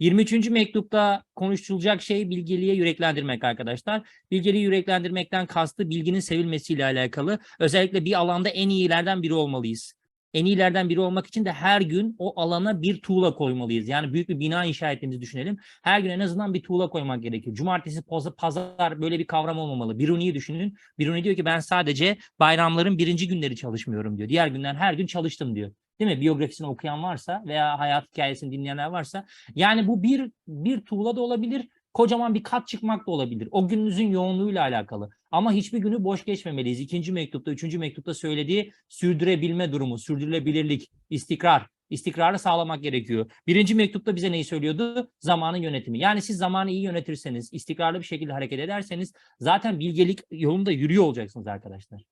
23. mektupta konuşulacak şey bilgeliğe yüreklendirmek arkadaşlar. Bilgeliği yüreklendirmekten kastı bilginin sevilmesiyle alakalı. Özellikle bir alanda en iyilerden biri olmalıyız. En iyilerden biri olmak için de her gün o alana bir tuğla koymalıyız. Yani büyük bir bina inşa ettiğimizi düşünelim. Her gün en azından bir tuğla koymak gerekiyor. Cumartesi, pazar böyle bir kavram olmamalı. Biruni'yi düşünün. Biruni diyor ki ben sadece bayramların birinci günleri çalışmıyorum diyor. Diğer günler her gün çalıştım diyor. Değil mi? Biyografisini okuyan varsa veya hayat hikayesini dinleyenler varsa. Yani bu bir bir tuğla da olabilir. Kocaman bir kat çıkmak da olabilir. O gününüzün yoğunluğuyla alakalı. Ama hiçbir günü boş geçmemeliyiz. İkinci mektupta, üçüncü mektupta söylediği sürdürebilme durumu, sürdürülebilirlik, istikrar. İstikrarı sağlamak gerekiyor. Birinci mektupta bize neyi söylüyordu? Zamanın yönetimi. Yani siz zamanı iyi yönetirseniz, istikrarlı bir şekilde hareket ederseniz zaten bilgelik yolunda yürüyor olacaksınız arkadaşlar.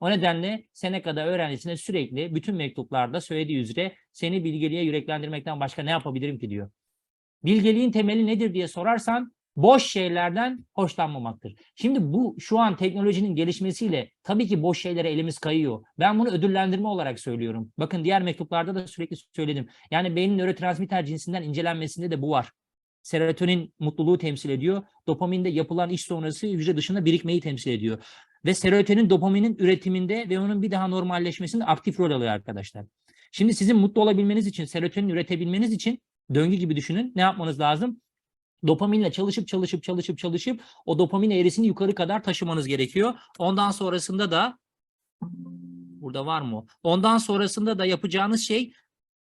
O nedenle Seneca'da öğrencisine sürekli bütün mektuplarda söylediği üzere seni bilgeliğe yüreklendirmekten başka ne yapabilirim ki diyor. Bilgeliğin temeli nedir diye sorarsan boş şeylerden hoşlanmamaktır. Şimdi bu şu an teknolojinin gelişmesiyle tabii ki boş şeylere elimiz kayıyor. Ben bunu ödüllendirme olarak söylüyorum. Bakın diğer mektuplarda da sürekli söyledim. Yani beynin nörotransmitter cinsinden incelenmesinde de bu var. Serotonin mutluluğu temsil ediyor. Dopamin de yapılan iş sonrası hücre dışında birikmeyi temsil ediyor. Ve serotonin dopaminin üretiminde ve onun bir daha normalleşmesinde aktif rol alıyor arkadaşlar. Şimdi sizin mutlu olabilmeniz için, serotonin üretebilmeniz için döngü gibi düşünün. Ne yapmanız lazım? Dopaminle çalışıp çalışıp çalışıp çalışıp o dopamin eğrisini yukarı kadar taşımanız gerekiyor. Ondan sonrasında da burada var mı? Ondan sonrasında da yapacağınız şey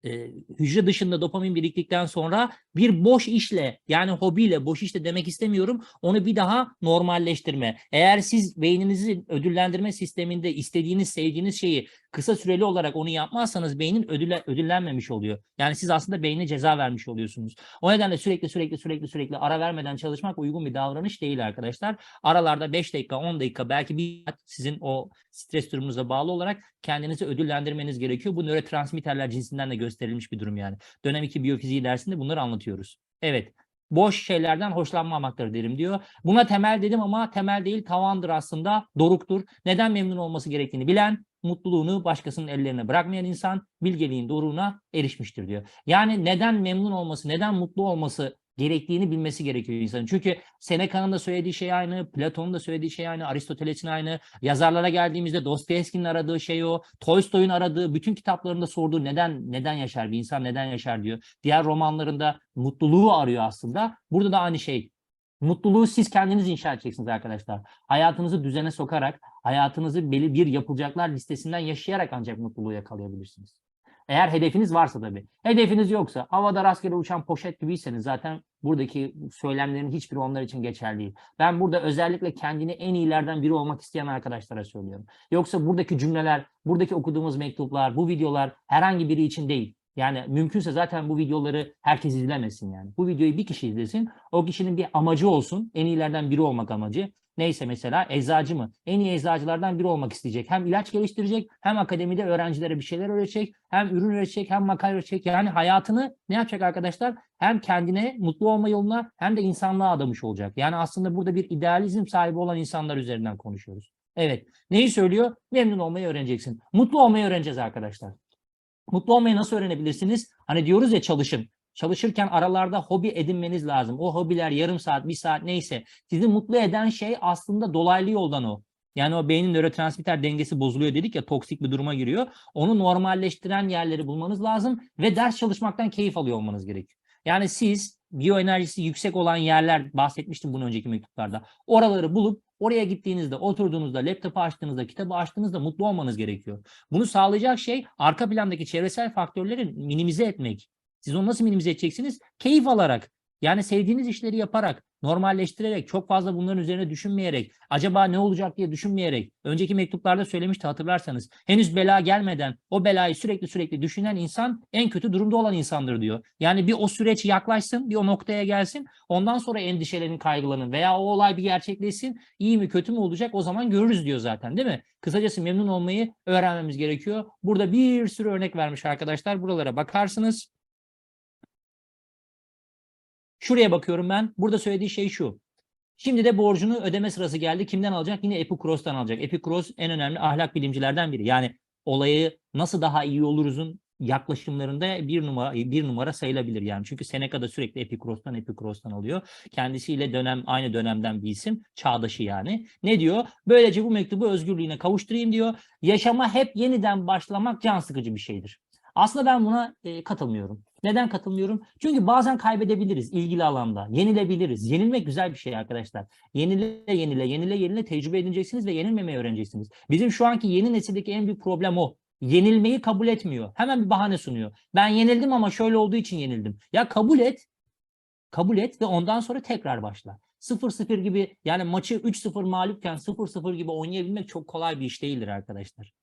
e, hücre dışında dopamin biriktikten sonra bir boş işle yani hobiyle boş işle demek istemiyorum onu bir daha normalleştirme. Eğer siz beyninizin ödüllendirme sisteminde istediğiniz sevdiğiniz şeyi kısa süreli olarak onu yapmazsanız beynin ödülle, ödüllenmemiş oluyor. Yani siz aslında beyne ceza vermiş oluyorsunuz. O nedenle sürekli sürekli sürekli sürekli ara vermeden çalışmak uygun bir davranış değil arkadaşlar. Aralarda 5 dakika 10 dakika belki bir saat sizin o stres durumunuza bağlı olarak kendinizi ödüllendirmeniz gerekiyor. Bu nörotransmitterler cinsinden de gösterilmiş bir durum yani. Dönem 2 biyofiziği dersinde bunları anlatıyoruz. Evet. Boş şeylerden hoşlanmamaktır derim diyor. Buna temel dedim ama temel değil tavandır aslında. Doruktur. Neden memnun olması gerektiğini bilen, mutluluğunu başkasının ellerine bırakmayan insan bilgeliğin doruğuna erişmiştir diyor. Yani neden memnun olması, neden mutlu olması gerektiğini bilmesi gerekiyor insanın. Çünkü Seneca'nın da söylediği şey aynı, Platon'un da söylediği şey aynı, Aristoteles'in aynı. Yazarlara geldiğimizde Dostoyevski'nin aradığı şey o, Tolstoy'un aradığı, bütün kitaplarında sorduğu neden neden yaşar bir insan, neden yaşar diyor. Diğer romanlarında mutluluğu arıyor aslında. Burada da aynı şey. Mutluluğu siz kendiniz inşa edeceksiniz arkadaşlar. Hayatınızı düzene sokarak, hayatınızı belli bir yapılacaklar listesinden yaşayarak ancak mutluluğu yakalayabilirsiniz. Eğer hedefiniz varsa tabii. Hedefiniz yoksa, havada rastgele uçan poşet gibiyseniz zaten buradaki söylemlerin hiçbiri onlar için geçerli değil. Ben burada özellikle kendini en iyilerden biri olmak isteyen arkadaşlara söylüyorum. Yoksa buradaki cümleler, buradaki okuduğumuz mektuplar, bu videolar herhangi biri için değil. Yani mümkünse zaten bu videoları herkes izlemesin yani. Bu videoyu bir kişi izlesin. O kişinin bir amacı olsun. En iyilerden biri olmak amacı. Neyse mesela eczacı mı? En iyi eczacılardan biri olmak isteyecek. Hem ilaç geliştirecek, hem akademide öğrencilere bir şeyler öğretecek, hem ürün üretecek, hem makale üretecek. Yani hayatını ne yapacak arkadaşlar? Hem kendine mutlu olma yoluna hem de insanlığa adamış olacak. Yani aslında burada bir idealizm sahibi olan insanlar üzerinden konuşuyoruz. Evet. Neyi söylüyor? Memnun olmayı öğreneceksin. Mutlu olmayı öğreneceğiz arkadaşlar. Mutlu olmayı nasıl öğrenebilirsiniz? Hani diyoruz ya çalışın. Çalışırken aralarda hobi edinmeniz lazım. O hobiler yarım saat, bir saat neyse. Sizi mutlu eden şey aslında dolaylı yoldan o. Yani o beynin nörotransmitter dengesi bozuluyor dedik ya toksik bir duruma giriyor. Onu normalleştiren yerleri bulmanız lazım ve ders çalışmaktan keyif alıyor olmanız gerekiyor. Yani siz biyoenerjisi yüksek olan yerler bahsetmiştim bunu önceki mektuplarda. Oraları bulup oraya gittiğinizde, oturduğunuzda, laptopu açtığınızda, kitabı açtığınızda mutlu olmanız gerekiyor. Bunu sağlayacak şey arka plandaki çevresel faktörleri minimize etmek. Siz onu nasıl minimize edeceksiniz? Keyif alarak. Yani sevdiğiniz işleri yaparak, normalleştirerek, çok fazla bunların üzerine düşünmeyerek, acaba ne olacak diye düşünmeyerek. Önceki mektuplarda söylemişti hatırlarsanız. Henüz bela gelmeden o belayı sürekli sürekli düşünen insan en kötü durumda olan insandır diyor. Yani bir o süreç yaklaşsın, bir o noktaya gelsin. Ondan sonra endişelerin, kaygılanın veya o olay bir gerçekleşsin. iyi mi kötü mü olacak o zaman görürüz diyor zaten değil mi? Kısacası memnun olmayı öğrenmemiz gerekiyor. Burada bir sürü örnek vermiş arkadaşlar. Buralara bakarsınız. Şuraya bakıyorum ben. Burada söylediği şey şu. Şimdi de borcunu ödeme sırası geldi. Kimden alacak? Yine Epikuros'tan alacak. Epikuros en önemli ahlak bilimcilerden biri. Yani olayı nasıl daha iyi oluruzun yaklaşımlarında bir numara bir numara sayılabilir yani. Çünkü Seneca da sürekli Epikros'tan Epikros'tan alıyor. Kendisiyle dönem aynı dönemden bir isim, çağdaşı yani. Ne diyor? Böylece bu mektubu özgürlüğüne kavuşturayım diyor. Yaşama hep yeniden başlamak can sıkıcı bir şeydir. Aslında ben buna e, katılmıyorum. Neden katılmıyorum? Çünkü bazen kaybedebiliriz ilgili alanda. Yenilebiliriz. Yenilmek güzel bir şey arkadaşlar. Yenile yenile yenile yenile tecrübe edineceksiniz ve yenilmemeyi öğreneceksiniz. Bizim şu anki yeni nesildeki en büyük problem o. Yenilmeyi kabul etmiyor. Hemen bir bahane sunuyor. Ben yenildim ama şöyle olduğu için yenildim. Ya kabul et. Kabul et ve ondan sonra tekrar başla. 0-0 gibi yani maçı 3-0 mağlupken 0-0 gibi oynayabilmek çok kolay bir iş değildir arkadaşlar.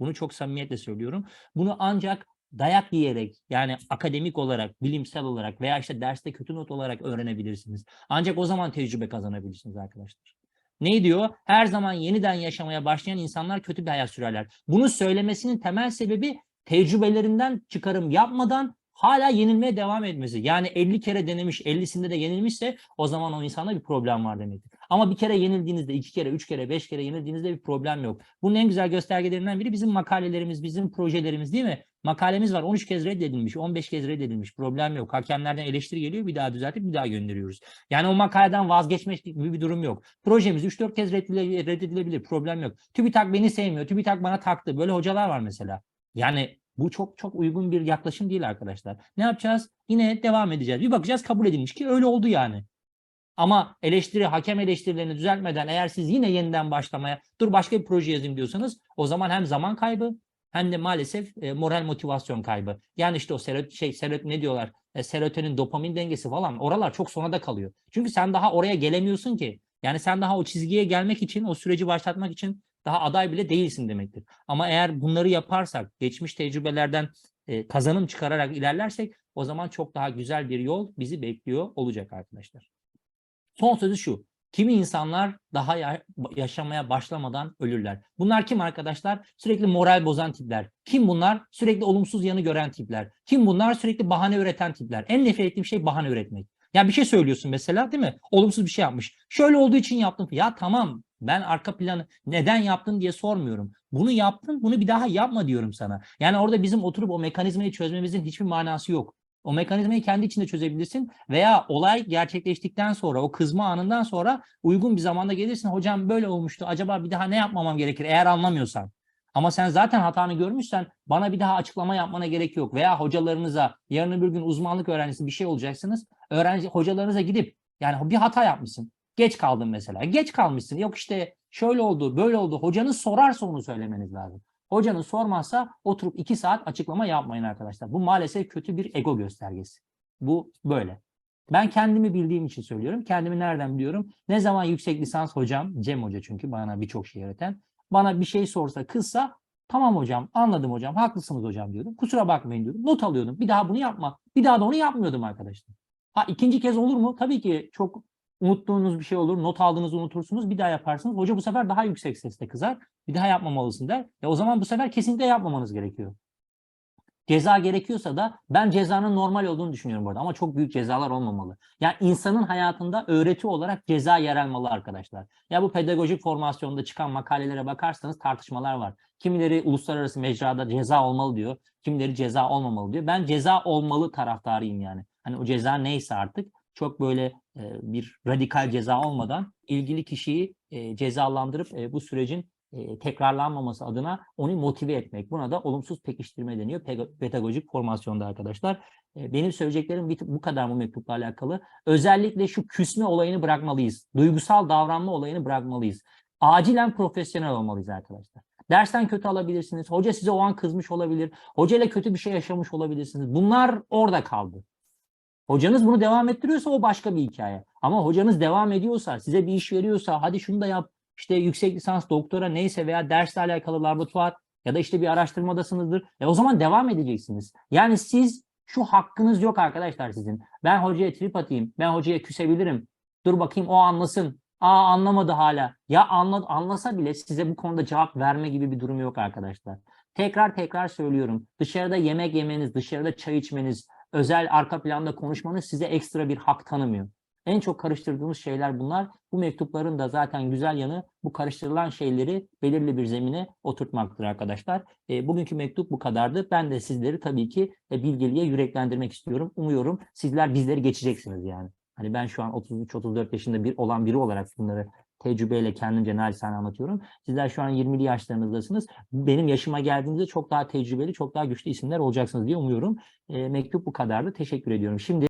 Bunu çok samimiyetle söylüyorum. Bunu ancak dayak yiyerek yani akademik olarak, bilimsel olarak veya işte derste kötü not olarak öğrenebilirsiniz. Ancak o zaman tecrübe kazanabilirsiniz arkadaşlar. Ne diyor? Her zaman yeniden yaşamaya başlayan insanlar kötü bir hayat sürerler. Bunu söylemesinin temel sebebi tecrübelerinden çıkarım yapmadan hala yenilmeye devam etmesi. Yani 50 kere denemiş, 50'sinde de yenilmişse o zaman o insanda bir problem var demektir. Ama bir kere yenildiğinizde, iki kere, üç kere, beş kere yenildiğinizde bir problem yok. Bunun en güzel göstergelerinden biri bizim makalelerimiz, bizim projelerimiz değil mi? Makalemiz var 13 kez reddedilmiş, 15 kez reddedilmiş. Problem yok. Hakemlerden eleştiri geliyor, bir daha düzeltip bir daha gönderiyoruz. Yani o makaleden vazgeçmek gibi bir durum yok. Projemiz 3-4 kez reddedilebilir, problem yok. TÜBİTAK beni sevmiyor, TÜBİTAK bana taktı. Böyle hocalar var mesela. Yani bu çok çok uygun bir yaklaşım değil arkadaşlar. Ne yapacağız? Yine devam edeceğiz. Bir bakacağız kabul edilmiş ki öyle oldu yani. Ama eleştiri, hakem eleştirilerini düzeltmeden eğer siz yine yeniden başlamaya, dur başka bir proje yazayım diyorsanız o zaman hem zaman kaybı hem de maalesef e, moral motivasyon kaybı. Yani işte o serot şey serot ne diyorlar? E, serotonin, dopamin dengesi falan oralar çok sonada kalıyor. Çünkü sen daha oraya gelemiyorsun ki. Yani sen daha o çizgiye gelmek için, o süreci başlatmak için daha aday bile değilsin demektir. Ama eğer bunları yaparsak, geçmiş tecrübelerden e, kazanım çıkararak ilerlersek o zaman çok daha güzel bir yol bizi bekliyor olacak arkadaşlar. Son sözü şu. Kimi insanlar daha ya- yaşamaya başlamadan ölürler. Bunlar kim arkadaşlar? Sürekli moral bozan tipler. Kim bunlar? Sürekli olumsuz yanı gören tipler. Kim bunlar? Sürekli bahane üreten tipler. En nefret ettiğim şey bahane üretmek. Ya bir şey söylüyorsun mesela değil mi? Olumsuz bir şey yapmış. Şöyle olduğu için yaptım. Ya tamam ben arka planı neden yaptın diye sormuyorum. Bunu yaptın bunu bir daha yapma diyorum sana. Yani orada bizim oturup o mekanizmayı çözmemizin hiçbir manası yok. O mekanizmayı kendi içinde çözebilirsin veya olay gerçekleştikten sonra o kızma anından sonra uygun bir zamanda gelirsin. Hocam böyle olmuştu. Acaba bir daha ne yapmamam gerekir eğer anlamıyorsan. Ama sen zaten hatanı görmüşsen bana bir daha açıklama yapmana gerek yok. Veya hocalarınıza yarın öbür gün uzmanlık öğrencisi bir şey olacaksınız. Öğrenci hocalarınıza gidip yani bir hata yapmışsın. Geç kaldın mesela. Geç kalmışsın. Yok işte şöyle oldu, böyle oldu. Hocanız sorarsa onu söylemeniz lazım. Hocanız sormazsa oturup iki saat açıklama yapmayın arkadaşlar. Bu maalesef kötü bir ego göstergesi. Bu böyle. Ben kendimi bildiğim için söylüyorum. Kendimi nereden biliyorum? Ne zaman yüksek lisans hocam, Cem Hoca çünkü bana birçok şey öğreten, bana bir şey sorsa, kızsa tamam hocam, anladım hocam, haklısınız hocam diyordum. Kusura bakmayın diyordum. Not alıyordum. Bir daha bunu yapma. Bir daha da onu yapmıyordum arkadaşlar. Ha ikinci kez olur mu? Tabii ki çok unuttuğunuz bir şey olur. Not aldığınızı unutursunuz. Bir daha yaparsınız. Hoca bu sefer daha yüksek sesle kızar. Bir daha yapmamalısın der. E o zaman bu sefer kesinlikle yapmamanız gerekiyor. Ceza gerekiyorsa da ben cezanın normal olduğunu düşünüyorum bu arada ama çok büyük cezalar olmamalı. Yani insanın hayatında öğreti olarak ceza yer almalı arkadaşlar. Ya bu pedagojik formasyonda çıkan makalelere bakarsanız tartışmalar var. Kimileri uluslararası mecrada ceza olmalı diyor. Kimileri ceza olmamalı diyor. Ben ceza olmalı taraftarıyım yani. Hani o ceza neyse artık çok böyle e, bir radikal ceza olmadan ilgili kişiyi e, cezalandırıp e, bu sürecin tekrarlanmaması adına onu motive etmek. Buna da olumsuz pekiştirme deniyor pedagojik formasyonda arkadaşlar. Benim söyleyeceklerim bu kadar bu mektupla alakalı. Özellikle şu küsme olayını bırakmalıyız. Duygusal davranma olayını bırakmalıyız. Acilen profesyonel olmalıyız arkadaşlar. Dersten kötü alabilirsiniz. Hoca size o an kızmış olabilir. Hoca ile kötü bir şey yaşamış olabilirsiniz. Bunlar orada kaldı. Hocanız bunu devam ettiriyorsa o başka bir hikaye. Ama hocanız devam ediyorsa, size bir iş veriyorsa, hadi şunu da yap, işte yüksek lisans, doktora neyse veya dersle alakalı laboratuvar ya da işte bir araştırmadasınızdır. E o zaman devam edeceksiniz. Yani siz şu hakkınız yok arkadaşlar sizin. Ben hocaya trip atayım, ben hocaya küsebilirim. Dur bakayım o anlasın. Aa anlamadı hala. Ya anla, anlasa bile size bu konuda cevap verme gibi bir durum yok arkadaşlar. Tekrar tekrar söylüyorum. Dışarıda yemek yemeniz, dışarıda çay içmeniz, özel arka planda konuşmanız size ekstra bir hak tanımıyor. En çok karıştırdığımız şeyler bunlar. Bu mektupların da zaten güzel yanı bu karıştırılan şeyleri belirli bir zemine oturtmaktır arkadaşlar. E, bugünkü mektup bu kadardı. Ben de sizleri tabii ki e, bilgeliğe yüreklendirmek istiyorum. Umuyorum sizler bizleri geçeceksiniz yani. Hani ben şu an 33-34 yaşında bir olan biri olarak bunları tecrübeyle kendimce naçizane anlatıyorum. Sizler şu an 20'li yaşlarınızdasınız. Benim yaşıma geldiğinizde çok daha tecrübeli, çok daha güçlü isimler olacaksınız diye umuyorum. E, mektup bu kadardı. Teşekkür ediyorum. Şimdi